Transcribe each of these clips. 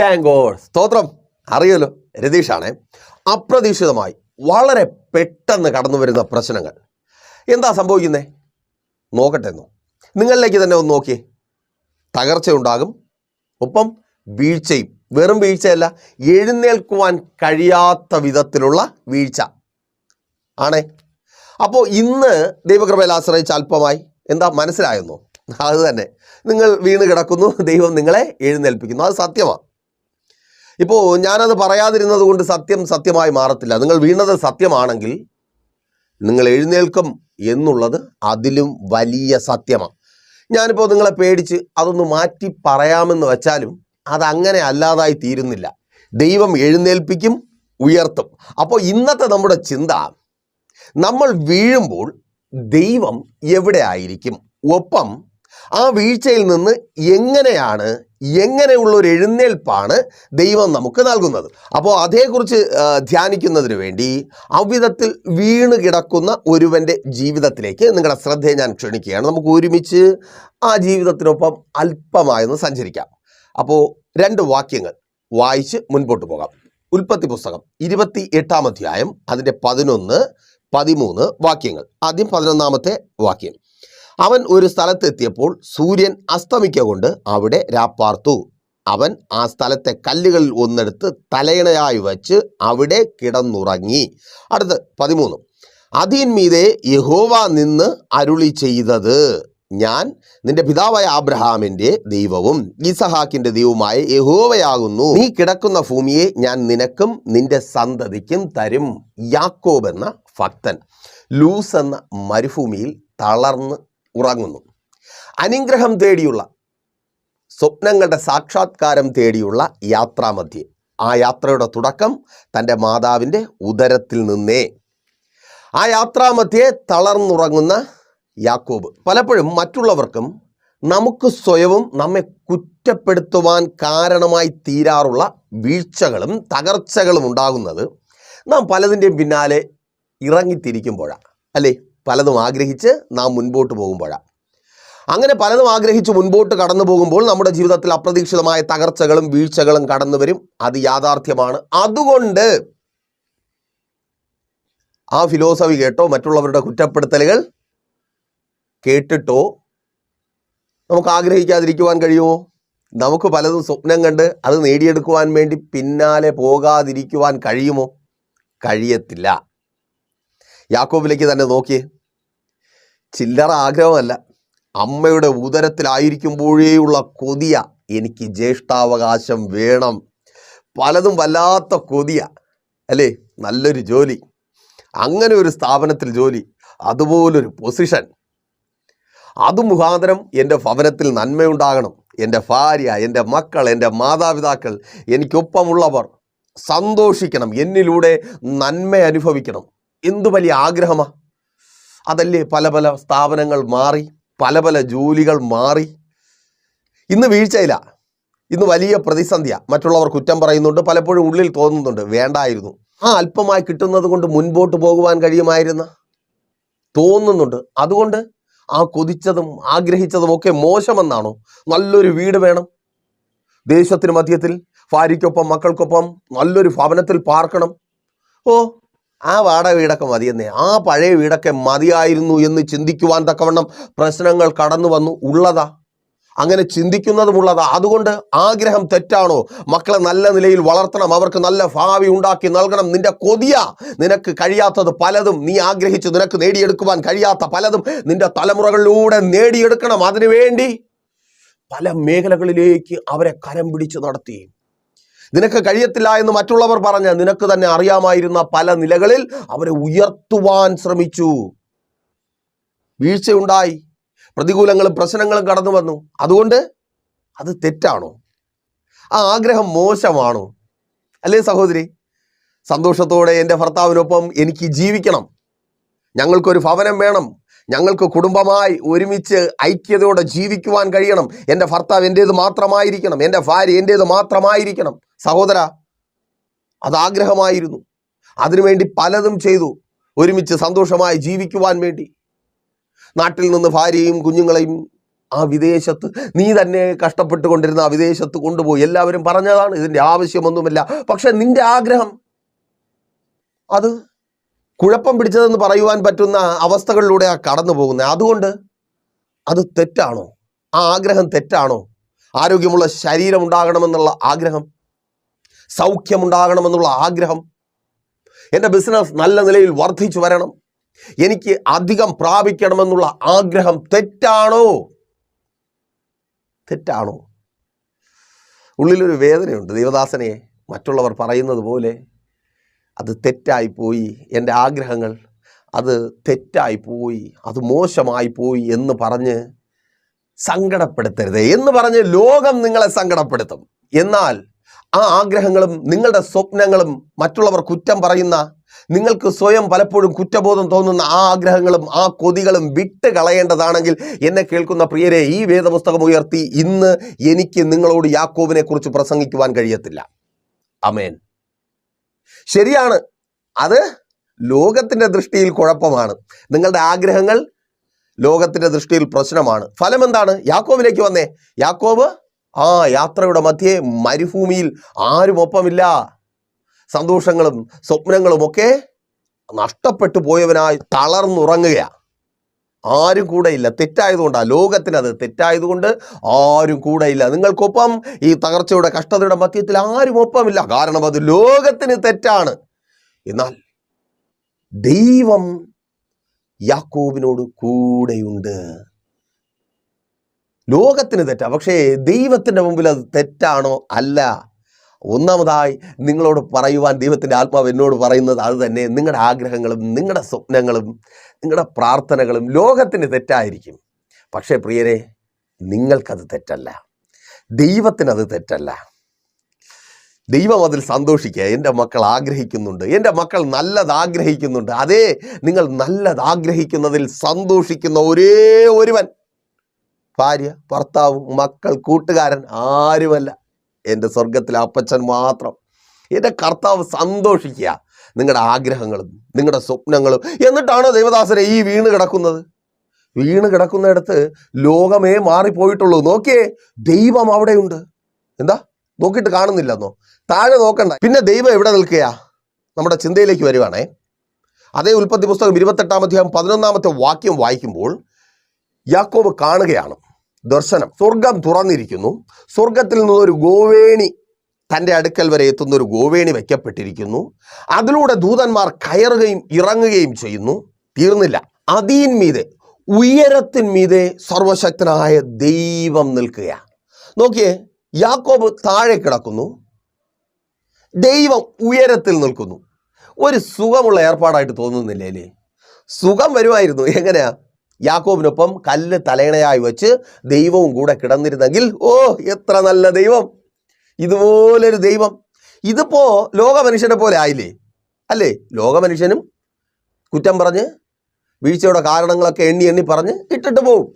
Thank സ്തോത്രം. അറിയല്ലോ. രതീഷാണേ അപ്രതീക്ഷിതമായി വളരെ പെട്ടെന്ന് കടന്നു വരുന്ന പ്രശ്നങ്ങൾ. എന്താ സംഭവിക്കുന്നത് നോക്കട്ടെ എന്നോ നിങ്ങളിലേക്ക് തന്നെ ഒന്ന് നോക്കിയേ. തകർച്ചയുണ്ടാകും. ഒപ്പം വീഴ്ചയും. വെറും വീഴ്ചയല്ല എഴുന്നേൽക്കുവാൻ കഴിയാത്ത വിധത്തിലുള്ള വീഴ്ച. ആണേ? അപ്പോൾ ഇന്ന് ദൈവകൃപയിൽ ആശ്രയിച്ച അല്പമായി എന്താ മനസ്സിലായെന്നോ? അത് തന്നെ. നിങ്ങൾ വീണ് കിടക്കുന്നു ദൈവം നിങ്ങളെ എഴുന്നേൽപ്പിക്കുന്നു. അത് സത്യമാണ് ഇപ്പോൾ ഞാനത് പറയാതിരുന്നത് കൊണ്ട് സത്യം സത്യമായി മാറത്തില്ല. നിങ്ങൾ വീണത് സത്യമാണെങ്കിൽ നിങ്ങൾ എഴുന്നേൽക്കും എന്നുള്ളത് അതിലും വലിയ സത്യമാണ് ഞാനിപ്പോൾ നിങ്ങളെ പേടിച്ച് അതൊന്ന് മാറ്റി പറയാമെന്ന് വെച്ചാലും അതങ്ങനെ അല്ലാതായി തീരുന്നില്ല. ദൈവം എഴുന്നേൽപ്പിക്കും ഉയർത്തും. അപ്പോൾ ഇന്നത്തെ നമ്മുടെ ചിന്ത നമ്മൾ വീഴുമ്പോൾ ദൈവം എവിടെ ആയിരിക്കും? ഒപ്പം ആ വീഴ്ചയിൽ നിന്ന് എങ്ങനെയാണ് എങ്ങനെയുള്ള ഒരു എഴുന്നേൽപ്പാണ് ദൈവം നമുക്ക് നൽകുന്നത്. അപ്പോൾ അതേക്കുറിച്ച് ധ്യാനിക്കുന്നതിന് വേണ്ടി അവിധത്തിൽ വീണ് കിടക്കുന്ന ഒരുവന്റെ ജീവിതത്തിലേക്ക് നിങ്ങളുടെ ശ്രദ്ധയെ ഞാൻ ക്ഷണിക്കുകയാണ്. നമുക്ക് ഒരുമിച്ച് ആ ജീവിതത്തിനൊപ്പം അല്പമായൊന്ന് സഞ്ചരിക്കാം. അപ്പോൾ രണ്ട് വാക്യങ്ങൾ വായിച്ച് മുൻപോട്ട് പോകാം. ഉൽപ്പത്തി പുസ്തകം ഇരുപത്തി എട്ടാം അധ്യായം അതിന്റെ പതിനൊന്ന് പതിമൂന്ന് വാക്യങ്ങൾ. ആദ്യം പതിനൊന്നാമത്തെ വാക്യം. അവൻ ഒരു സ്ഥലത്തെത്തിയപ്പോൾ സൂര്യൻ അസ്തമിക്കൊണ്ട് അവിടെ രാപ്പാർത്തു. അവൻ ആ സ്ഥലത്തെ കല്ലുകളിൽ ഒന്നെടുത്ത് തലയിണയായി വച്ച് അവിടെ കിടന്നുറങ്ങി. അടുത്ത് പതിമൂന്ന്. അതിന്മീതെ യഹോവ നിന്ന് അരുളി ചെയ്തത് ഞാൻ നിന്റെ പിതാവായ ആബ്രഹാമിന്റെ ദൈവവും ഇസഹാക്കിന്റെ ദൈവവുമായ യഹോവയാകുന്നു. നീ കിടക്കുന്ന ഭൂമിയെ ഞാൻ നിനക്കും നിന്റെ സന്തതിക്കും തരും. യാക്കോബ് എന്ന ഭക്തൻ ലൂസ് എന്ന മരുഭൂമിയിൽ തളർന്ന് ഉറങ്ങുന്നു. അനുഗ്രഹം തേടിയുള്ള സ്വപ്നങ്ങളുടെ സാക്ഷാത്കാരം തേടിയുള്ള യാത്രാമധ്യേ ആ യാത്രയുടെ തുടക്കം തന്റെ മാതാവിന്റെ ഉദരത്തിൽ നിന്നേ. ആ യാത്രാമധ്യേ തളർന്നുറങ്ങുന്ന യാക്കോബ്. പലപ്പോഴും മറ്റുള്ളവർക്കും നമുക്ക് സ്വയവും നമ്മെ കുറ്റപ്പെടുത്തുവാൻ കാരണമായി തീരാറുള്ള വീഴ്ചകളും തകർച്ചകളും ഉണ്ടാകുന്നത് നാം പലതിന്റെയും പിന്നാലെ ഇറങ്ങിത്തിരിക്കുമ്പോഴാണ്. അല്ലേ? പലതും ആഗ്രഹിച്ച് നാം മുൻപോട്ട് പോകുമ്പോഴാണ് അങ്ങനെ പലതും ആഗ്രഹിച്ച് മുൻപോട്ട് കടന്നു പോകുമ്പോൾ നമ്മുടെ ജീവിതത്തിൽ അപ്രതീക്ഷിതമായ തകർച്ചകളും വീഴ്ചകളും കടന്നു വരും. അത് യാഥാർത്ഥ്യമാണ്. അതുകൊണ്ട് ആ ഫിലോസഫി കേട്ടോ മറ്റുള്ളവരുടെ കുറ്റപ്പെടുത്തലുകൾ കേട്ടിട്ടോ നമുക്ക് ആഗ്രഹിക്കാതിരിക്കുവാൻ കഴിയുമോ? നമുക്ക് പലതും സ്വപ്നം കണ്ട് അത് നേടിയെടുക്കുവാൻ വേണ്ടി പിന്നാലെ പോകാതിരിക്കുവാൻ കഴിയുമോ? കഴിയത്തില്ല. യാക്കോബിലേക്ക് തന്നെ നോക്കിയേ ചില്ലറ ആഗ്രഹമല്ല. അമ്മയുടെ ഉദരത്തിലായിരിക്കുമ്പോഴേയുള്ള കൊതിയ എനിക്ക് ജ്യേഷ്ഠാവകാശം വേണം. പലതും വല്ലാത്ത കൊതിയ അല്ലേ? നല്ലൊരു ജോലി അങ്ങനെ ഒരു സ്ഥാപനത്തിൽ ജോലി അതുപോലൊരു പൊസിഷൻ. അത് മുഖാന്തരം എന്റെ ഭവനത്തിൽ നന്മയുണ്ടാകണം. എന്റെ ഭാര്യ എന്റെ മക്കൾ എന്റെ മാതാപിതാക്കൾ എനിക്കൊപ്പമുള്ളവർ സന്തോഷിക്കണം. എന്നിലൂടെ നന്മ അനുഭവിക്കണം. എന്തു വലിയ ആഗ്രഹമാണ് അതല്ലേ പല പല സ്ഥാപനങ്ങൾ മാറി പല പല ജോലികൾ മാറി. ഇന്ന് വീഴ്ചയില്ല. ഇന്ന് വലിയ പ്രതിസന്ധിയാ. മറ്റുള്ളവർ കുറ്റം പറയുന്നുണ്ട് പലപ്പോഴും ഉള്ളിൽ തോന്നുന്നുണ്ട്. വേണ്ടായിരുന്നു. ആ അല്പമായി കിട്ടുന്നത് കൊണ്ട് മുൻപോട്ട് പോകുവാൻ കഴിയുമായിരുന്ന? തോന്നുന്നുണ്ട്. അതുകൊണ്ട് ആ കൊതിച്ചതും ആഗ്രഹിച്ചതും ഒക്കെ മോശമെന്നാണോ? നല്ലൊരു വീട് വേണം. ദേശത്തിന് മധ്യത്തിൽ ഭാര്യയ്ക്കൊപ്പം മക്കൾക്കൊപ്പം നല്ലൊരു ഭവനത്തിൽ പാർക്കണം. ഓ ആ വാട വീടൊക്കെ മതിയെന്നേ ആ പഴയ വീടൊക്കെ മതിയായിരുന്നു എന്ന് ചിന്തിക്കുവാൻ തക്കവണ്ണം പ്രശ്നങ്ങൾ കടന്നു വന്നു. ഉള്ളതാ. അങ്ങനെ ചിന്തിക്കുന്നതുമുള്ളതാ അതുകൊണ്ട് ആഗ്രഹം തെറ്റാണോ? മക്കളെ നല്ല നിലയിൽ വളർത്തണം. അവർക്ക് നല്ല ഭാവി ഉണ്ടാക്കി നൽകണം. നിന്റെ കൊതിയ. നിനക്ക് കഴിയാത്തത് പലതും നീ ആഗ്രഹിച്ച് നിനക്ക് നേടിയെടുക്കുവാൻ കഴിയാത്ത പലതും നിന്റെ തലമുറകളിലൂടെ നേടിയെടുക്കണം. അതിനുവേണ്ടി പല മേഖലകളിലേക്ക് അവരെ കരം പിടിച്ച് നടത്തി. നിനക്ക് കഴിയത്തില്ല എന്ന് മറ്റുള്ളവർ പറഞ്ഞ നിനക്ക് തന്നെ അറിയാമായിരുന്ന പല നിലകളിൽ അവരെ ഉയർത്തുവാൻ ശ്രമിച്ചു. വീഴ്ചയുണ്ടായി. പ്രതികൂലങ്ങളും പ്രശ്നങ്ങളും കടന്നു വന്നു. അതുകൊണ്ട് അത് തെറ്റാണോ? ആ ആഗ്രഹം മോശമാണോ? അല്ലേ സഹോദരി? സന്തോഷത്തോടെ എന്റെ ഭർത്താവിനൊപ്പം എനിക്ക് ജീവിക്കണം. ഞങ്ങൾക്കൊരു ഭവനം വേണം. ഞങ്ങൾക്ക് കുടുംബമായി ഒരുമിച്ച് ഐക്യതയോടെ ജീവിക്കുവാൻ കഴിയണം. എന്റെ ഭർത്താവ് എന്റേത് മാത്രമായിരിക്കണം. എന്റെ ഭാര്യ എന്റേത് മാത്രമായിരിക്കണം. സഹോദര അതാഗ്രഹമായിരുന്നു. അതിനുവേണ്ടി പലതും ചെയ്തു. ഒരുമിച്ച് സന്തോഷമായി ജീവിക്കുവാൻ വേണ്ടി. നാട്ടിൽ നിന്ന് ഭാര്യയും കുഞ്ഞുങ്ങളെയും ആ വിദേശത്ത് നീ തന്നെ കഷ്ടപ്പെട്ടുകൊണ്ടിരുന്ന ആ വിദേശത്ത് കൊണ്ടുപോയി. എല്ലാവരും പറഞ്ഞതാണ് ഇതിന്റെ ആവശ്യമൊന്നുമില്ല. പക്ഷെ നിന്റെ ആഗ്രഹം അത് കുഴപ്പം പിടിച്ചതെന്ന് പറയുവാൻ പറ്റുന്ന അവസ്ഥകളിലൂടെ ആ കടന്നു പോകുന്നത്. അതുകൊണ്ട് അത് തെറ്റാണോ? ആ ആഗ്രഹം തെറ്റാണോ? ആരോഗ്യമുള്ള ശരീരം ഉണ്ടാകണമെന്നുള്ള ആഗ്രഹം? സൗഖ്യമുണ്ടാകണമെന്നുള്ള ആഗ്രഹം? എന്റെ ബിസിനസ് നല്ല നിലയിൽ വർദ്ധിച്ചു വരണം. എനിക്ക് അധികം പ്രാപിക്കണമെന്നുള്ള ആഗ്രഹം തെറ്റാണോ? തെറ്റാണോ? ഉള്ളിലൊരു വേദനയുണ്ട്. ദേവദാസനെ മറ്റുള്ളവർ പറയുന്നത് പോലെ അത് തെറ്റായിപ്പോയി എന്റെ ആഗ്രഹങ്ങൾ അത് തെറ്റായിപ്പോയി അത് മോശമായി പോയി എന്ന് പറഞ്ഞ് സങ്കടപ്പെടുത്തരുത് എന്ന് പറഞ്ഞ് ലോകം നിങ്ങളെ സങ്കടപ്പെടുത്തും. എന്നാൽ ആ ആഗ്രഹങ്ങളും നിങ്ങളുടെ സ്വപ്നങ്ങളും മറ്റുള്ളവർ കുറ്റം പറയുന്ന നിങ്ങൾക്ക് സ്വയം പലപ്പോഴും കുറ്റബോധം തോന്നുന്ന ആ ആഗ്രഹങ്ങളും ആ കൊതികളും വിട്ട് കളയേണ്ടതാണെങ്കിൽ എന്നെ കേൾക്കുന്ന പ്രിയരെ ഈ വേദപുസ്തകം ഉയർത്തി ഇന്ന് എനിക്ക് നിങ്ങളോട് യാക്കോബിനെ കുറിച്ച് പ്രസംഗിക്കുവാൻ കഴിയത്തില്ല. അമേൻ ശരിയാണ്. അത് ലോകത്തിന്റെ ദൃഷ്ടിയിൽ കുഴപ്പമാണ്. നിങ്ങളുടെ ആഗ്രഹങ്ങൾ ലോകത്തിന്റെ ദൃഷ്ടിയിൽ പ്രശ്നമാണ്. ഫലം എന്താണ്? യാക്കോബിലേക്ക് വന്നേ. യാക്കോബ് ആ യാത്രയുടെ മധ്യേ മരുഭൂമിയിൽ ആരും ഒപ്പമില്ല. സന്തോഷങ്ങളും സ്വപ്നങ്ങളും ഒക്കെ നഷ്ടപ്പെട്ടു പോയവനായി തളർന്നുറങ്ങുക ആരും കൂടെയില്ല. തെറ്റായതുകൊണ്ടാണ് ലോകത്തിന് അത് തെറ്റായതുകൊണ്ട് ആരും കൂടെയില്ല. നിങ്ങൾക്കൊപ്പം ഈ തകർച്ചയുടെ കഷ്ടതയുടെ മധ്യത്തിൽ ആരും ഒപ്പമില്ല. കാരണം അത് ലോകത്തിന് തെറ്റാണ്. എന്നാൽ ദൈവം യാക്കോബിനോട് കൂടെയുണ്ട്. ലോകത്തിന് തെറ്റാ. പക്ഷേ ദൈവത്തിന്റെ മുമ്പിൽ അത് തെറ്റാണോ? അല്ല. ഒന്നാമതായി നിങ്ങളോട് പറയുവാൻ ദൈവത്തിന്റെ ആത്മാവ് എന്നോട് പറയുന്നത് അത് തന്നെ. നിങ്ങളുടെ ആഗ്രഹങ്ങളും നിങ്ങളുടെ സ്വപ്നങ്ങളും നിങ്ങളുടെ പ്രാർത്ഥനകളും ലോകത്തിന് തെറ്റായിരിക്കും. പക്ഷേ പ്രിയരെ നിങ്ങൾക്കത് തെറ്റല്ല. ദൈവത്തിനത് തെറ്റല്ല. ദൈവം അതിൽ സന്തോഷിക്കുക. എന്റെ മക്കൾ ആഗ്രഹിക്കുന്നുണ്ട്. എന്റെ മക്കൾ നല്ലത് ആഗ്രഹിക്കുന്നുണ്ട്. അതേ നിങ്ങൾ നല്ലത് ആഗ്രഹിക്കുന്നതിൽ സന്തോഷിക്കുന്ന ഒരേ ഒരുവൻ. ഭാര്യ ഭർത്താവ് മക്കൾ കൂട്ടുകാരൻ ആരുമല്ല. എന്റെ സ്വർഗത്തിലെ അപ്പച്ചൻ മാത്രം. എന്റെ കർത്താവ് സന്തോഷിക്കുക. നിങ്ങളുടെ ആഗ്രഹങ്ങളും നിങ്ങളുടെ സ്വപ്നങ്ങളും. എന്നിട്ടാണോ ദേവദാസരെ ഈ വീണ് കിടക്കുന്നത്? വീണ് കിടക്കുന്നിടത്ത് ലോകമേ മാറിപ്പോയിട്ടുള്ളൂ. നോക്കിയേ ദൈവം അവിടെയുണ്ട്. എന്താ? നോക്കിയിട്ട് കാണുന്നില്ലെന്നോ താഴെ നോക്കണ്ട. പിന്നെ ദൈവം എവിടെ നിൽക്കുക നമ്മുടെ ചിന്തയിലേക്ക് വരുവാണേ. അതേ ഉൽപ്പത്തി പുസ്തകം ഇരുപത്തെട്ടാം അധ്യായം പതിനൊന്നാമത്തെ വാക്യം വായിക്കുമ്പോൾ യാക്കോബ് കാണുകയാണ്. ദർശനം. സ്വർഗം തുറന്നിരിക്കുന്നു. സ്വർഗത്തിൽ നിന്നൊരു ഗോവേണി തന്റെ അടുക്കൽ വരെ എത്തുന്ന ഒരു ഗോവേണി വയ്ക്കപ്പെട്ടിരിക്കുന്നു അതിലൂടെ ദൂതന്മാർ കയറുകയും ഇറങ്ങുകയും ചെയ്യുന്നു. തീർന്നില്ല. അതീൻമീതെ ഉയരത്തിന്മീതെ സർവശക്തനായ ദൈവം നിൽക്കുകയാണ് നോക്കിയേ യാക്കോബ് താഴെ കിടക്കുന്നു. ദൈവം ഉയരത്തിൽ നിൽക്കുന്നു. ഒരു സുഖമുള്ള ഏർപ്പാടായിട്ട് തോന്നുന്നില്ലേ സുഖം വരുമായിരുന്നു. എങ്ങനെയാ? യാക്കോബിനൊപ്പം കല്ല് തലയണയായി വെച്ച് ദൈവവും കൂടെ കിടന്നിരുന്നെങ്കിൽ ഓ എത്ര നല്ല ദൈവം. ഇതുപോലൊരു ദൈവം. ഇതിപ്പോ ലോക മനുഷ്യനെ പോലെ ആയില്ലേ? അല്ലേ? ലോക മനുഷ്യനും കുറ്റം പറഞ്ഞ് വീഴ്ചയുടെ കാരണങ്ങളൊക്കെ എണ്ണി എണ്ണി പറഞ്ഞ് ഇട്ടിട്ട് പോവും.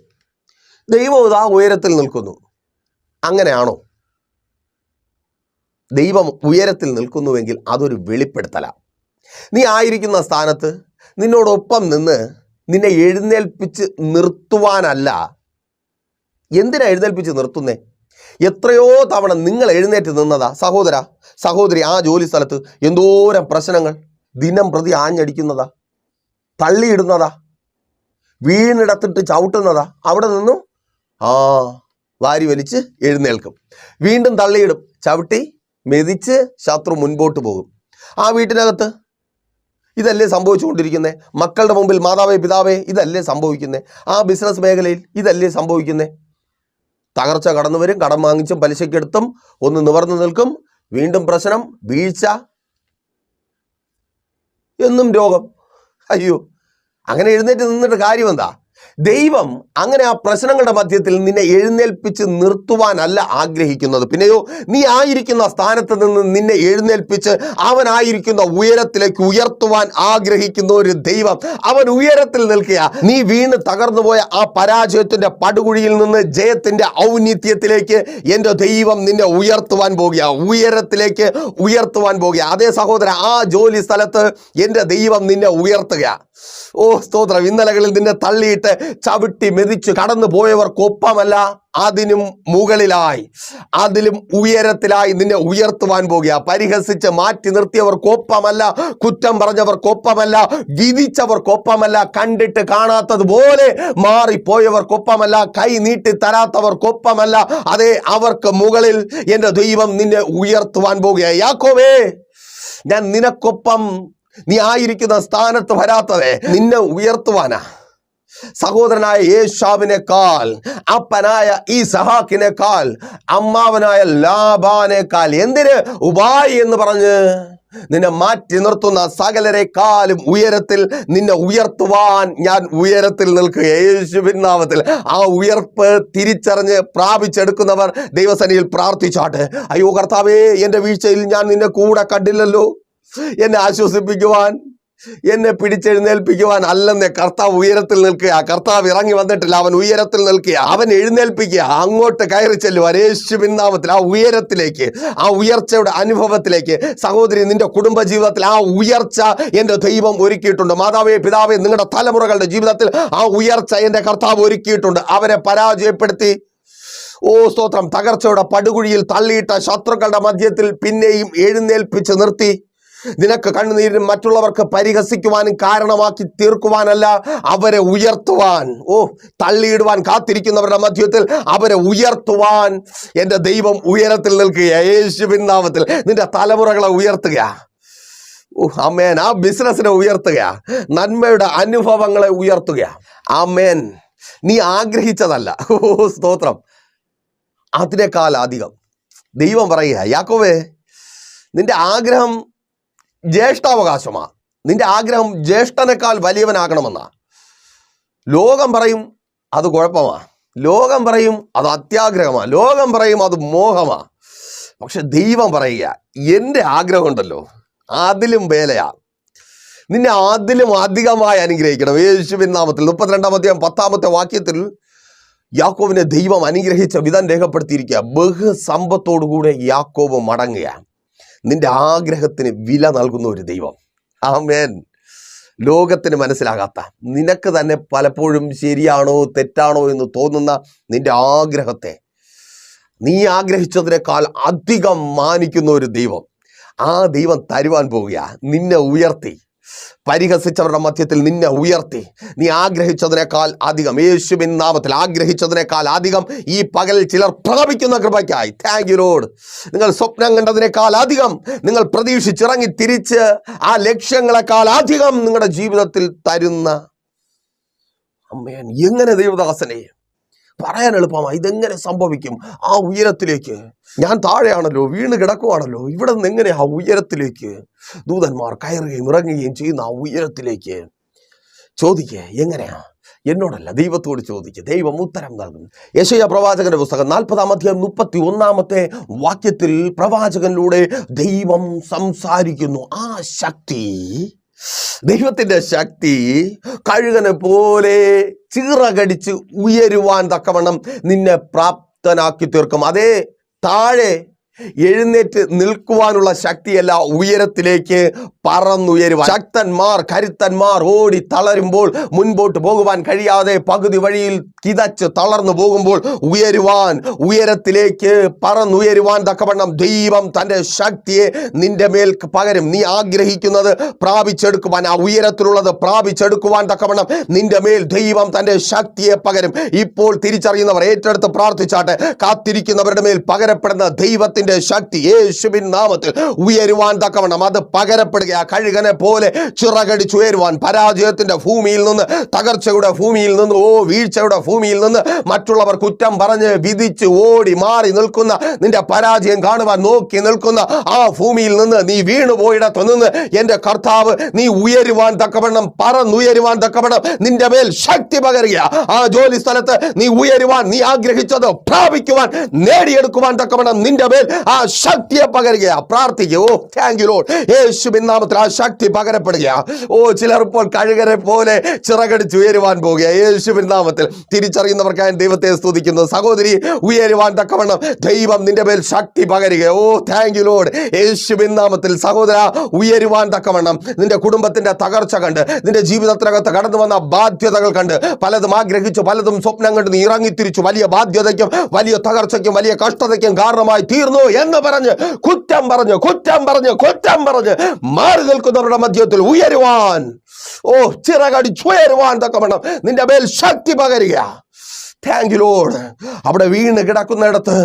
ദൈവം ഇതാ ഉയരത്തിൽ നിൽക്കുന്നു. അങ്ങനെയാണോ? ദൈവം ഉയരത്തിൽ നിൽക്കുന്നുവെങ്കിൽ അതൊരു വെളിപ്പെടുത്തലാണ് നീ ആയിരിക്കുന്ന സ്ഥാനത്ത് നിന്നോടൊപ്പം നിന്ന് നിന്നെ എഴുന്നേൽപ്പിച്ച് നിർത്തുവാനല്ല. എന്തിനാ എഴുന്നേൽപ്പിച്ച് നിർത്തുന്നേ? എത്രയോ തവണ നിങ്ങൾ എഴുന്നേറ്റ് നിന്നതാ. സഹോദര സഹോദരി ആ ജോലി സ്ഥലത്ത് എന്തോരം പ്രശ്നങ്ങൾ. ദിനം പ്രതി ആഞ്ഞടിക്കുന്നതാ. തള്ളിയിടുന്നതാ. വീണിടത്തിട്ട് ചവിട്ടുന്നതാ. അവിടെ നിന്നും ആ വാരി വലിച്ച് എഴുന്നേൽക്കും. വീണ്ടും തള്ളിയിടും. ചവിട്ടി മെതിച്ച് ശത്രു മുൻപോട്ട് പോകും. ആ വീട്ടിനകത്ത് ഇതല്ലേ സംഭവിച്ചുകൊണ്ടിരിക്കുന്നത് മക്കളുടെ മുമ്പിൽ മാതാവേ പിതാവേ ഇതല്ലേ സംഭവിക്കുന്നത് ആ ബിസിനസ് മേഖലയിൽ ഇതല്ലേ സംഭവിക്കുന്നത് തകർച്ച കടന്നു വരും കടം വാങ്ങിച്ചും പലിശക്കെടുത്തും ഒന്ന് നിവർന്നു നിൽക്കും വീണ്ടും പ്രശ്നം വീഴ്ച എന്നും രോഗം. അയ്യോ അങ്ങനെ എഴുന്നേറ്റ് നിന്നിട്ട് കാര്യം എന്താ ദൈവം അങ്ങനെ ആ പ്രശ്നങ്ങളുടെ മധ്യത്തിൽ നിന്നെ എഴുന്നേൽപ്പിച്ച് നിർത്തുവാനല്ല ആഗ്രഹിക്കുന്നത്. പിന്നെയോ നീ ആയിരിക്കുന്ന സ്ഥാനത്ത് നിന്ന് നിന്നെ എഴുന്നേൽപ്പിച്ച് അവനായിരിക്കുന്ന ഉയരത്തിലേക്ക് ഉയർത്തുവാൻ ആഗ്രഹിക്കുന്ന ഒരു ദൈവം അവൻ ഉയരത്തിൽ നിൽക്കുക നീ വീണ് തകർന്നുപോയ ആ പരാജയത്തിന്റെ പടുകുഴിയിൽ നിന്ന് ജയത്തിന്റെ ഔന്നിത്യത്തിലേക്ക് എന്റെ ദൈവം നിന്നെ ഉയർത്തുവാൻ പോകുക ഉയരത്തിലേക്ക് ഉയർത്തുവാൻ പോകുക അതേ സഹോദര ആ ജോലി സ്ഥലത്ത് എന്റെ ദൈവം നിന്നെ ഉയർത്തുക ഓ സ്തോത്രം. ഇന്നലകളിൽ നിന്നെ തള്ളിയിട്ട് ചവിട്ടി മെതിച്ച് കടന്നു പോയവർക്കൊപ്പമല്ല അതിനും മുകളിലായി. അതിലും ഉയരത്തിലായി നിന്നെ ഉയർത്തുവാൻ പോകുക. പരിഹസിച്ച് മാറ്റി നിർത്തിയവർക്കൊപ്പമല്ല കുറ്റം പറഞ്ഞവർക്കൊപ്പമല്ല വിധിച്ചവർക്കൊപ്പമല്ല കണ്ടിട്ട് കാണാത്തതുപോലെ മാറിപ്പോയവർക്കൊപ്പമല്ല കൈ നീട്ടി തരാത്തവർക്കൊപ്പമല്ല അതെ അവർക്ക് മുകളിൽ എന്റെ ദൈവം നിന്നെ ഉയർത്തുവാൻ പോകുക. യാക്കോവേ ഞാൻ നിനക്കൊപ്പം നീ ആയിരിക്കുന്ന സ്ഥാനത്ത് വരാത്തതേ നിന്നെ ഉയർത്തുവാനാ. സഹോദരനായ യേശാവിനേക്കാൾ അപ്പനായ ഈ സഹാക്കിനേക്കാൾ അമ്മാവനായ ലാബാനേക്കാൾ എന്തിന് ഉപായി എന്ന് പറഞ്ഞ് നിന്നെ മാറ്റി നിർത്തുന്ന സകലരെക്കാളും ഉയരത്തിൽ നിന്നെ ഉയർത്തുവാൻ ഞാൻ ഉയരത്തിൽ നിൽക്കുക യേശുവിൻ നാമത്തിൽ ആ ഉയർപ്പ് തിരിച്ചറിഞ്ഞ് പ്രാപിച്ചെടുക്കുന്നവർ ദൈവസനിയിൽ പ്രാർത്ഥിച്ചാട്ടെ അയ്യോ കർത്താവേ എന്റെ വീഴ്ചയിൽ ഞാൻ നിന്നെ കൂടെ കണ്ടില്ലല്ലോ. എന്നെ ആശ്വസിപ്പിക്കുവാൻ എന്നെ പിടിച്ചെഴുന്നേൽപ്പിക്കുവാൻ അല്ലെന്നേ കർത്താവ് ഉയരത്തിൽ നിൽക്കുക. കർത്താവ് ഇറങ്ങി വന്നിട്ടില്ല അവൻ ഉയരത്തിൽ നിൽക്കുക. അവൻ എഴുന്നേൽപ്പിക്കുക. അങ്ങോട്ട് കയറി ചെല്ലുവാൻ യേശുവിൻ നാമത്തിൽ ആ ഉയരത്തിലേക്ക് ആ ഉയർച്ചയുടെ അനുഭവത്തിലേക്ക്. സഹോദരി നിന്റെ കുടുംബ ജീവിതത്തിൽ ആ ഉയർച്ച എന്റെ ദൈവം ഒരുക്കിയിട്ടുണ്ട്. മാതാവേ പിതാവേ നിങ്ങളുടെ തലമുറകളുടെ ജീവിതത്തിൽ ആ ഉയർച്ച എന്റെ കർത്താവ് ഒരുക്കിയിട്ടുണ്ട്. അവരെ പരാജയപ്പെടുത്തി. ഓ സ്തോത്രം. തകർച്ചയുടെ പടുകുഴിയിൽ തള്ളിയിട്ട ശത്രുക്കളുടെ മധ്യത്തിൽ പിന്നെയും എഴുന്നേൽപ്പിച്ച് നിർത്തി. നിനക്ക് കണ്ണുനീരിനും മറ്റുള്ളവർക്ക് പരിഹസിക്കുവാനും കാരണമാക്കി തീർക്കുവാനല്ല അവരെ ഉയർത്തുവാൻ. ഓ തള്ളിയിടുവാൻ കാത്തിരിക്കുന്നവരുടെ മധ്യത്തിൽ അവരെ ഉയർത്തുവാൻ. എന്റെ ദൈവം ഉയരത്തിൽ നിൽക്കുക യേശുവിൻ നാമത്തിൽ നിന്റെ തലമുറകളെ ഉയർത്തുക ഓ അമ്മേൻ ആ ബിസിനസ്സിനെ ഉയർത്തുക നന്മയുടെ അനുഭവങ്ങളെ ഉയർത്തുക അമ്മേൻ നീ ആഗ്രഹിച്ചതല്ല. ഓ സ്തോത്രം. അതിനേക്കാൾ അധികം ദൈവം പറയുക യാക്കോവേ നിന്റെ ആഗ്രഹം ജ്യേഷ്ഠാവകാശമാ. നിന്റെ ആഗ്രഹം ജ്യേഷ്ഠനേക്കാൾ വലിയവനാകണമെന്നാ. ലോകം പറയും അത് കുഴപ്പമാ. ലോകം പറയും അത് അത്യാഗ്രഹമാണ് ലോകം പറയും അത് മോഹമാ. പക്ഷെ ദൈവം പറയുക എന്റെ ആഗ്രഹമുണ്ടല്ലോ അതിലും വേലയാ. നിന്നെ അതിലും അധികമായി അനുഗ്രഹിക്കണം. യേശുവിൻ നാമത്തിൽ മുപ്പത്തിരണ്ടാമത്തെ പത്താമത്തെ വാക്യത്തിൽ യാക്കോവിനെ ദൈവം അനുഗ്രഹിച്ച വിധം രേഖപ്പെടുത്തിയിരിക്കുക. ബഹുസമ്പത്തോടുകൂടെ യാക്കോവ് മടങ്ങുക. നിന്റെ ആഗ്രഹത്തിന് വില നൽകുന്ന ഒരു ദൈവം. ആമേൻ. ലോകത്തിന് മനസ്സിലാകാത്ത നിനക്ക് തന്നെ പലപ്പോഴും ശരിയാണോ തെറ്റാണോ എന്ന് തോന്നുന്ന നിന്റെ ആഗ്രഹത്തെ നീ ആഗ്രഹിച്ചതിനേക്കാൾ അധികം മാനിക്കുന്ന ഒരു ദൈവം. ആ ദൈവം തരുവാൻ പോവുക നിന്നെ ഉയർത്തി. പരിഹസിച്ചവരുടെ മധ്യത്തിൽ നിന്നെ ഉയർത്തി. നീ ആഗ്രഹിച്ചതിനേക്കാൾ അധികം യേശുവിൻ നാമത്തിൽ ആഗ്രഹിച്ചതിനേക്കാൾ അധികം ഈ പകൽ ചിലർ പ്രാപിക്കുന്ന കൃപയ്ക്കായി. താങ്ക് യു ലോഡ് നിങ്ങൾ സ്വപ്നം കണ്ടതിനേക്കാൾ അധികം നിങ്ങൾ പ്രതീക്ഷിച്ചിറങ്ങി തിരിച്ച് ആ ലക്ഷ്യങ്ങളെക്കാൾ അധികം നിങ്ങളുടെ ജീവിതത്തിൽ തരുന്ന അമ്മയൻ. എങ്ങനെ ദൈവദാസനെ? പറയാൻ എളുപ്പമാണ് ഇതെങ്ങനെ സംഭവിക്കും? ആ ഉയരത്തിലേക്ക്. ഞാൻ താഴെയാണല്ലോ വീണ് കിടക്കുവാണല്ലോ. ഇവിടെ നിന്ന് എങ്ങനെ ആ ഉയരത്തിലേക്ക്? ദൂതന്മാർ കയറുകയും ഇറങ്ങുകയും ചെയ്യുന്ന ആ ഉയരത്തിലേക്ക്. ചോദിക്കേ എങ്ങനെയാ? എന്നോടല്ല ദൈവത്തോട് ചോദിച്ച് ദൈവം ഉത്തരം നൽകും യശയ പ്രവാചകന്റെ പുസ്തകം നാൽപ്പതാം അധ്യായം മുപ്പത്തി ഒന്നാമത്തെ വാക്യത്തിൽ പ്രവാചകനിലൂടെ ദൈവം സംസാരിക്കുന്നു. ആ ശക്തി ദൈവത്തിന്റെ ശക്തി കഴുകനെ പോലെ ചിറകടിച്ച് ഉയരുവാൻ തക്കവണ്ണം നിന്നെ പ്രാപ്തനാക്കി തീർക്കും. അതേ താഴെ എഴുന്നേറ്റ് നിൽക്കുവാനുള്ള ശക്തിയല്ല ഉയരത്തിലേക്ക് പറന്നുയരുവാൻ. ശക്തന്മാർ കരുത്തന്മാർ ഓടി തളരുമ്പോൾ മുൻപോട്ട് പോകുവാൻ കഴിയാതെ പകുതി വഴിയിൽ കിതച്ച് തളർന്നു പോകുമ്പോൾ ഉയരുവാൻ ഉയരത്തിലേക്ക് പറന്നുയരുവാൻ തക്കവണ്ണം ദൈവം തന്റെ ശക്തിയെ നിന്റെ മേൽ പകരും. നീ ആഗ്രഹിക്കുന്നത് പ്രാപിച്ചെടുക്കുവാൻ ആ ഉയരത്തിലുള്ളത് പ്രാപിച്ചെടുക്കുവാൻ തക്കവണ്ണം നിന്റെ മേൽ ദൈവം തന്റെ ശക്തിയെ പകരും. ഇപ്പോൾ തിരിച്ചറിയുന്നവർ ഏറ്റെടുത്ത് പ്രാർത്ഥിച്ചാട്ടെ കാത്തിരിക്കുന്നവരുടെ മേൽ പകരപ്പെടുന്ന ദൈവത്തിന്റെ ശക്തി യേശുവിൻ നാമത്തിൽ ഉയരുവാൻ തക്കവണ്ണം. അത് പകരപ്പെടുക ആ കഴുകനെ പോലെ ചിറകടിച്ചു ചിറകടിച്ചുയരുവാൻ പരാജയത്തിന്റെ ഭൂമിയിൽ നിന്ന് തകർച്ചയുടെ ഭൂമിയിൽ നിന്ന് ഓ വീഴ്ചയുടെ ഭൂമിയിൽ നിന്ന് മറ്റുള്ളവർ കുറ്റം പറഞ്ഞ് വിധിച്ച് ഓടി മാറി നിൽക്കുന്ന നിന്റെ പരാജയം കാണുവാൻ നോക്കി നിൽക്കുന്ന ആ ഭൂമിയിൽ നിന്ന് നീ വീണുപോയിടത്തു നിന്ന് എന്റെ കർത്താവ് നീ ഉയരുവാൻ തക്കവണ്ണം പറന്നുയരുവാൻ തക്കവണ്ണം നിന്റെ മേൽ ശക്തി പകരുക ആ ജോലി സ്ഥലത്ത് നീ ഉയരുവാൻ നീ ആഗ്രഹിച്ചത് പ്രാപിക്കുവാൻ നേടിയെടുക്കുവാൻ തക്കവണ്ണം നിന്റെ മേൽ ആ ശക്തിയെ പകരുകയാ. പ്രാർത്ഥിക്കുക ഓ താങ്ക് യു ലോഡ് യേശുവിൻ നാമത്തിൽ ആ ശക്തി പകരപ്പെടുകയാ. ഓ ചിലർ ഇപ്പോൾ കഴുകരെ പോലെ ചിറകടിച്ച് ഉയരുവാൻ പോകുക യേശുവിൻ നാമത്തിൽ തിരിച്ചറിയുന്നവർക്കായി ദൈവത്തെ സ്തുതിക്കുന്നു. സഹോദരി ഉയരുവാൻ തക്കവണ്ണം ദൈവം നിന്റെ മേൽ ശക്തി പകരുക ഓ താങ്ക് യു ലോഡ് യേശുവിൻ നാമത്തിൽ സഹോദര ഉയരുവാൻ തക്കവണ്ണം നിന്റെ കുടുംബത്തിന്റെ തകർച്ച കണ്ട് നിന്റെ ജീവിതത്തിനകത്ത് കടന്നു വന്ന ബാധ്യതകൾ കണ്ട് പലതും ആഗ്രഹിച്ചു പലതും സ്വപ്നം കണ്ട് നീ ഇറങ്ങിത്തിരിച്ചു. വലിയ ബാധ്യതയ്ക്കും വലിയ തകർച്ചയ്ക്കും വലിയ കഷ്ടതയ്ക്കും കാരണമായി തീർന്നു. എന്ന് പറഞ്ഞ് കുറ്റം പറഞ്ഞ് കുറ്റം പറഞ്ഞ് കുറ്റം പറഞ്ഞ് മാറി നിൽക്കുന്നവരുടെ മധ്യത്തിൽ ഉയരുവാൻ. ഓ ചിറകടിച്ചുയരുവാൻ തക്കവണ്ണം നിന്റെ മേൽ ശക്തി പകരുക താങ്ക് യു ലോഡ് അവിടെ വീണ് കിടക്കുന്നിടത്ത്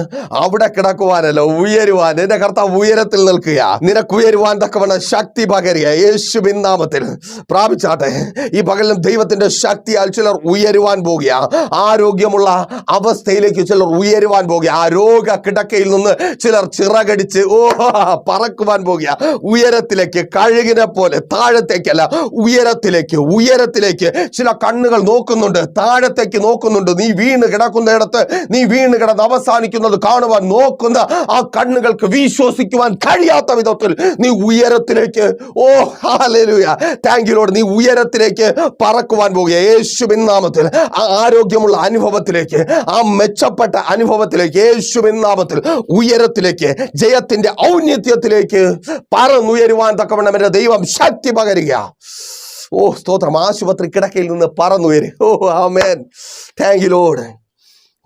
അവിടെ കിടക്കുവാനല്ല ഉയരുവാൻ. എന്റെ കർത്താവ് ഉയരത്തിൽ നിൽക്കുക നിനക്ക് ഉയരുവാൻ തക്കവണ്ണം ശക്തി പകരുക യേശുവിൻ നാമത്തിൽ പ്രാപിച്ചാട്ടെ. ഈ പകലിലും ദൈവത്തിന്റെ ശക്തിയാൽ ചിലർ ഉയരുവാൻ പോകുക ആരോഗ്യമുള്ള അവസ്ഥയിലേക്ക് ചിലർ ഉയരുവാൻ പോകുക ആ രോഗ കിടക്കയിൽ നിന്ന് ചിലർ ചിറകടിച്ച് ഓ പറക്കുവാൻ പോകുക ഉയരത്തിലേക്ക് കഴുകിനെ പോലെ താഴത്തേക്കല്ല ഉയരത്തിലേക്ക് ഉയരത്തിലേക്ക് ചില കണ്ണുകൾ നോക്കുന്നുണ്ട് താഴത്തേക്ക് നോക്കുന്നുണ്ട്. നീ വീണ് കിടക്കുന്നിടത്ത് നീ വീണ് കിടന്ന് അവസാനിക്കുന്നത് കാണുവാൻ നോക്കുന്ന ആ കണ്ണുകൾക്ക് വിശ്വസിക്കുവാൻ കഴിയാത്ത വിധത്തിൽ നീ ഉയരത്തിലേക്ക് ഓ ഹാലലുയ താങ്കിലോട് നീ ഉയരത്തിലേക്ക് പറക്കുവാൻ പോകുക. യേശുവിൻ നാമത്തിൽ ആ ആരോഗ്യമുള്ള അനുഭവത്തിലേക്ക് ആ മെച്ചപ്പെട്ട അനുഭവത്തിലേക്ക് യേശുവിൻ നാമത്തിൽ ഉയരത്തിലേക്ക് ജയത്തിന്റെ ഔന്നത്യത്തിലേക്ക് പറന്നുയരുവാൻ തക്കവണ്ണം എന്റെ ദൈവം ശക്തി പകരുക. ഓ സ്തോത്രം. ആശുപത്രി കിടക്കയിൽ നിന്ന് പറന്നുയര്. ഓ ആമേൻ. താങ്ക് യു ലോഡ്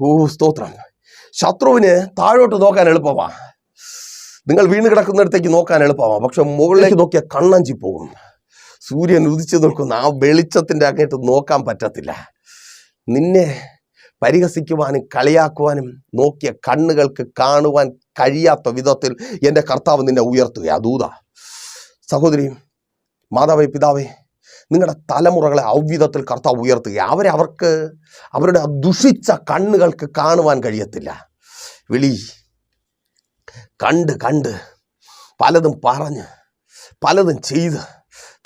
ഓ സ്തോത്രം. ശത്രുവിന് താഴോട്ട് നോക്കാൻ എളുപ്പമാ. നിങ്ങൾ വീണ് കിടക്കുന്നിടത്തേക്ക് നോക്കാൻ എളുപ്പമാ. പക്ഷെ മുകളിലേക്ക് നോക്കിയാൽ കണ്ണഞ്ചി പോകും. സൂര്യൻ ഉദിച്ചു നിൽക്കുന്ന. ആ വെളിച്ചത്തിന്റെ അങ്ങേട്ട് നോക്കാൻ പറ്റത്തില്ല. നിന്നെ പരിഹസിക്കുവാനും കളിയാക്കുവാനും നോക്കിയ കണ്ണുകൾക്ക് കാണുവാൻ കഴിയാത്ത വിധത്തിൽ എന്റെ കർത്താവ് നിന്നെ ഉയർത്തുക ദൂത. സഹോദരി മാതാവേ പിതാവേ നിങ്ങളുടെ തലമുറകളെ ഔവിധത്തിൽ കർത്താവ് ഉയർത്തുക. അവരെ അവർക്ക് അവരുടെ ദുഷിച്ച കണ്ണുകൾക്ക് കാണുവാൻ കഴിയത്തില്ല. വിളി കണ്ട് കണ്ട് പലതും പറഞ്ഞ് പലതും ചെയ്ത്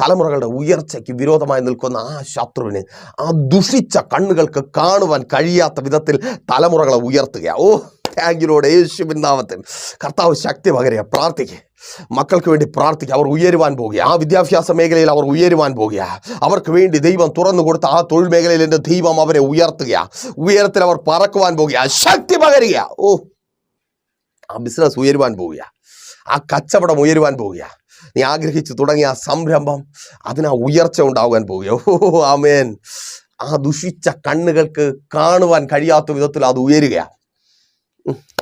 തലമുറകളുടെ ഉയർച്ചയ്ക്ക് വിരോധമായി നിൽക്കുന്ന ആ ശത്രുവിനെ ആ ദുഷിച്ച കണ്ണുകൾക്ക് കാണുവാൻ കഴിയാത്ത വിധത്തിൽ തലമുറകളെ ഉയർത്തുക. ഓ താങ്കിലോട് യേശുവിൻ നാമത്തിൽ കർത്താവ് ശക്തി പകരുക പ്രാർത്ഥിക്കുക മക്കൾക്ക് വേണ്ടി പ്രാർത്ഥിക്കുക അവർ ഉയരുവാൻ പോകുക. ആ വിദ്യാഭ്യാസ മേഖലയിൽ അവർ ഉയരുവാൻ പോകുക. അവർക്ക് വേണ്ടി ദൈവം തുറന്നു കൊടുത്ത ആ തൊഴിൽ മേഖലയിൽ എന്റെ ദൈവം അവരെ ഉയർത്തുക. ഉയരത്തിൽ അവർ പറക്കുവാൻ പോകുക. ശക്തി പകരുക. ഓ ആ ബിസിനസ് ഉയരുവാൻ പോവുക ആ കച്ചവടം ഉയരുവാൻ പോവുക നീ ആഗ്രഹിച്ചു തുടങ്ങിയ ആ സംരംഭം അതിനാ ഉയർച്ച ഉണ്ടാകാൻ പോവുക ഓ ആമേൻ. ആ ദുഷിച്ച കണ്ണുകൾക്ക് കാണുവാൻ കഴിയാത്ത വിധത്തിൽ അത് ഉയരുക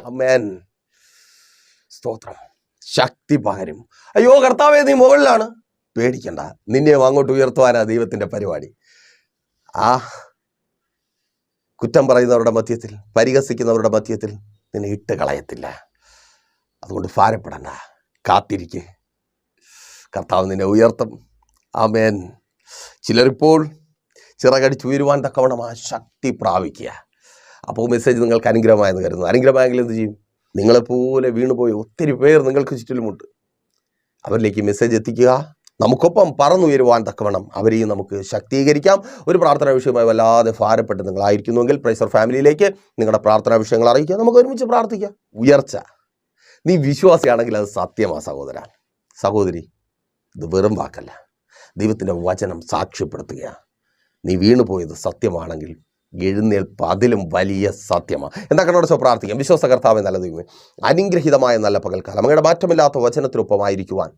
അമേൻ സ്തോത്രം. ശക്തി പകരും. അയ്യോ കർത്താവേ നീ മുകളിലാണ്. പേടിക്കണ്ട. നിന്നെയും അങ്ങോട്ട് ഉയർത്തുവാനാ ദൈവത്തിന്റെ പരിപാടി. ആ കുറ്റം പറയുന്നവരുടെ മധ്യത്തിൽ പരിഹസിക്കുന്നവരുടെ മധ്യത്തിൽ നിന്നെ ഇട്ട് കളയത്തില്ല. അതുകൊണ്ട് ഭാരപ്പെടണ്ട. കാത്തിരിക്കെ. കർത്താവ് നിന്നെ ഉയർത്തും. ആമേൻ. ചിലരിപ്പോൾ ചിറകടിച്ച് ഉയരുവാൻ തക്കവണ്ണം ആ ശക്തി പ്രാപിക്കുക. അപ്പോൾ മെസ്സേജ് നിങ്ങൾക്ക് അനുഗ്രഹമായെന്ന് കരുതുന്നു. അനുഗ്രഹമായെങ്കിൽ എന്ത് ചെയ്യും? നിങ്ങളെപ്പോലെ വീണുപോയ ഒത്തിരി പേർ നിങ്ങൾക്ക് ചുറ്റിലുമുണ്ട്. അവരിലേക്ക് മെസ്സേജ് എത്തിക്കുക. നമുക്കൊപ്പം പറന്നുയരുവാൻ തക്കവണ്ണം അവരെയും നമുക്ക് ശക്തീകരിക്കാം. ഒരു പ്രാർത്ഥനാ വിഷയമായി വല്ലാതെ ഭാരപ്പെട്ട് നിങ്ങളായിരിക്കുന്നുവെങ്കിൽ പ്രൈസർ ഫാമിലിയിലേക്ക് നിങ്ങളുടെ പ്രാർത്ഥനാ വിഷയങ്ങൾ അറിയിക്കുക. നമുക്ക് ഒരുമിച്ച് പ്രാർത്ഥിക്കാം. ഉയർച്ച. നീ വിശ്വാസിയാണെങ്കിൽ അത് സത്യമാ സഹോദര. സഹോദരി ഇത് വെറും വാക്കല്ല. ദൈവത്തിന്റെ വചനം സാക്ഷ്യപ്പെടുത്തുക നീ വീണുപോയത് സത്യമാണെങ്കിൽ എഴുന്നേൽപ്പ് അതിലും വലിയ സത്യമാണ്. എന്താ കണ്ണോട് സോ പ്രാർത്ഥിക്കാം. വിശ്വാസ കർത്താവ് നല്ല ദൈവമേ അനുഗ്രഹീതമായ നല്ല പകൽക്കാലം അങ്ങയുടെ മാറ്റമില്ലാത്ത വചനത്തിനൊപ്പമായിരിക്കുവാൻ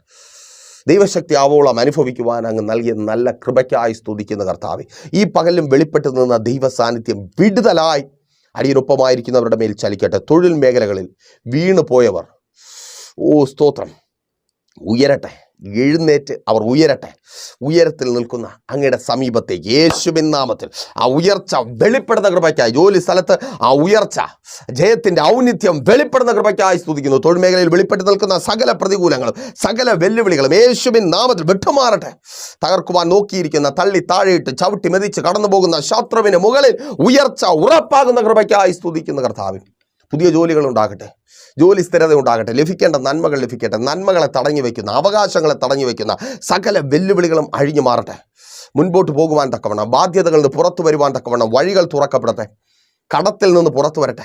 ദൈവശക്തി ആവോളം അനുഭവിക്കുവാൻ അങ്ങ് നൽകിയ നല്ല കൃപയ്ക്കായി സ്തുതിക്കുന്ന കർത്താവ് ഈ പകലും വെളിപ്പെട്ടു നിന്ന ദൈവ സാന്നിധ്യം വിടുതലായി അടിയനൊപ്പമായിരിക്കുന്നവരുടെ മേൽ ചലിക്കട്ടെ. തൊഴിൽ മേഖലകളിൽ വീണു പോയവർ ഓ സ്തോത്രം ഉയരട്ടെ. എഴുന്നേറ്റ് അവർ ഉയരട്ടെ. ഉയരത്തിൽ നിൽക്കുന്ന അങ്ങയുടെ സമീപത്തെ യേശുബിൻ നാമത്തിൽ ആ ഉയർച്ച വെളിപ്പെടുന്ന കൃപയ്ക്കായി. ജോലി സ്ഥലത്ത് ആ ഉയർച്ച ജയത്തിന്റെ ഔന്നിത്യം വെളിപ്പെടുന്ന കൃപയ്ക്കായി സ്തുതിക്കുന്നു. തൊഴിൽ മേഖലയിൽ വെളിപ്പെട്ട് നിൽക്കുന്ന സകല പ്രതികൂലങ്ങളും സകല വെല്ലുവിളികളും യേശുബിൻ നാമത്തിൽ വിട്ടുമാറട്ടെ. തകർക്കുവാൻ നോക്കിയിരിക്കുന്ന തള്ളി താഴെയിട്ട് ചവിട്ടി മെതിച്ച് കടന്നു പോകുന്ന ശത്രുവിന് മുകളിൽ ഉയർച്ച ഉറപ്പാകുന്ന കൃപയ്ക്കായി സ്തുതിക്കുന്ന കർത്താവിൻ പുതിയ ജോലികൾ ഉണ്ടാകട്ടെ ജോലി സ്ഥിരത ഉണ്ടാകട്ടെ ലഭിക്കേണ്ട നന്മകൾ ലഭിക്കട്ടെ. നന്മകളെ തടഞ്ഞു വയ്ക്കുന്ന അവകാശങ്ങളെ തടഞ്ഞു വയ്ക്കുന്ന സകല വെല്ലുവിളികളും അഴിഞ്ഞു മാറട്ടെ. മുൻപോട്ട് പോകുവാൻ തക്കവണ്ണം ബാധ്യതകളിൽ നിന്ന് പുറത്തു വരുവാൻ തക്കവണ്ണം വഴികൾ തുറക്കപ്പെടട്ടെ. കടത്തിൽ നിന്ന് പുറത്തു വരട്ടെ.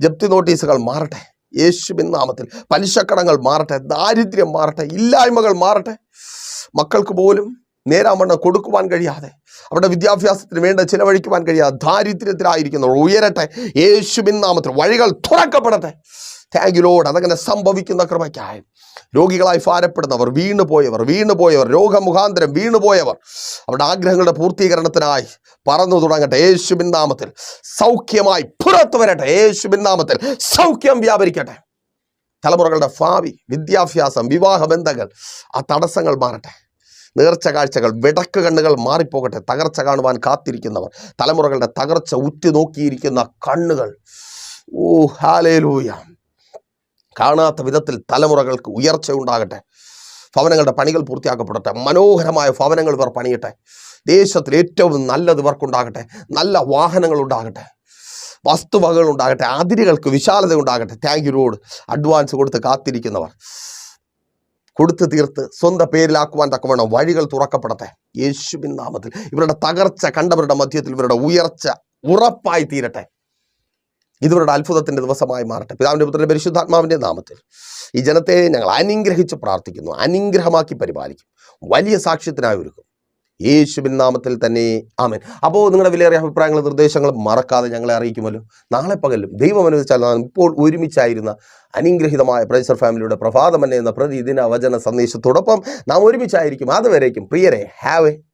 ജപ്തി നോട്ടീസുകൾ മാറട്ടെ. യേശുവിൻ നാമത്തിൽ പലിശക്കടങ്ങൾ മാറട്ടെ. ദാരിദ്ര്യം മാറട്ടെ. ഇല്ലായ്മകൾ മാറട്ടെ. മക്കൾക്ക് പോലും നേരാമണ്ണം കൊടുക്കുവാൻ കഴിയാതെ അവരുടെ വിദ്യാഭ്യാസത്തിന് വേണ്ട ചിലവഴിക്കുവാൻ കഴിയാതെ ദാരിദ്ര്യത്തിലായിരിക്കുന്നവർ ഉയരട്ടെ യേശുവിൻ നാമത്തിൽ വഴികൾ തുറക്കപ്പെടട്ടെ. താങ്ക് ലോഡ് അതങ്ങനെ സംഭവിക്കുന്ന കൃപയ്ക്കായി. രോഗികളായി ഭാരപ്പെടുന്നവർ വീണുപോയവർ വീണുപോയവർ രോഗമുഖാന്തരം വീണുപോയവർ അവരുടെ ആഗ്രഹങ്ങളുടെ പൂർത്തീകരണത്തിനായി പറന്നു തുടങ്ങട്ടെ. യേശുവിൻ നാമത്തിൽ സൗഖ്യമായി പുറത്തു വരട്ടെ. യേശുവിൻ നാമത്തിൽ സൗഖ്യം വ്യാപരിക്കട്ടെ. തലമുറകളുടെ ഭാവി വിദ്യാഭ്യാസം വിവാഹ ബന്ധങ്ങൾ ആ തടസ്സങ്ങൾ മാറട്ടെ. നേർച്ച കാഴ്ചകൾ വിടക്ക് കണ്ണുകൾ മാറിപ്പോകട്ടെ തകർച്ച കാണുവാൻ കാത്തിരിക്കുന്നവർ തലമുറകളുടെ തകർച്ച ഉറ്റുനോക്കിയിരിക്കുന്ന കണ്ണുകൾ. ഓ ഹാലേലൂയ കാണാത്ത വിധത്തിൽ തലമുറകൾക്ക് ഉയർച്ച ഉണ്ടാകട്ടെ. ഭവനങ്ങളുടെ പണികൾ പൂർത്തിയാക്കപ്പെടട്ടെ. മനോഹരമായ ഭവനങ്ങൾ ഇവർ പണിയട്ടെ. ദേശത്തിൽ ഏറ്റവും നല്ലത് ഇവർക്കുണ്ടാകട്ടെ. നല്ല വാഹനങ്ങൾ ഉണ്ടാകട്ടെ. വസ്തുവകകൾ ഉണ്ടാകട്ടെ. അതിരുകൾക്ക് വിശാലത ഉണ്ടാകട്ടെ. താങ്ക് യു റോഡ് അഡ്വാൻസ് കൊടുത്ത് കാത്തിരിക്കുന്നവർ. കൊടുത്തു തീർത്ത് സ്വന്തം പേരിലാക്കുവാൻ തക്കവണ്ണം വഴികൾ തുറക്കപ്പെടട്ടെ. യേശുവിൻ നാമത്തിൽ. ഇവരുടെ തകർച്ച കണ്ടവരുടെ മധ്യത്തിൽ ഇവരുടെ ഉയർച്ച ഉറപ്പായി തീരട്ടെ. ഇതുവരുടെ അത്ഭുതത്തിന്റെ ദിവസമായി മാറട്ടെ. പിതാവിന്റെ പുത്രന്റെ പരിശുദ്ധാത്മാവിന്റെ നാമത്തിൽ. ഈ ജനത്തെ ഞങ്ങൾ അനുഗ്രഹിച്ച് പ്രാർത്ഥിക്കുന്നു. അനുഗ്രഹമാക്കി പരിപാലിക്കും. വലിയ സാക്ഷ്യത്തിനായി ഒരുക്കും. യേശുവിൻ നാമത്തിൽ തന്നെ. ആമൻ. അപ്പോൾ നിങ്ങളുടെ വിലയേറിയ അഭിപ്രായങ്ങൾ നിർദ്ദേശങ്ങൾ മറക്കാതെ ഞങ്ങളെ അറിയിക്കുമല്ലോ. നാളെ പകലും ദൈവം അനുവദിച്ചാൽ നാം ഇപ്പോൾ ഒരുമിച്ചായിരുന്ന അനുഗ്രഹിതമായ പ്രൈസർ ഫാമിലിയുടെ പ്രഭാതമന്നെ എന്ന പ്രതിദിന വചന സന്ദേശത്തോടൊപ്പം നാം ഒരുമിച്ചായിരിക്കും. അതുവരേക്കും. പ്രിയരെ ഹാവ് എ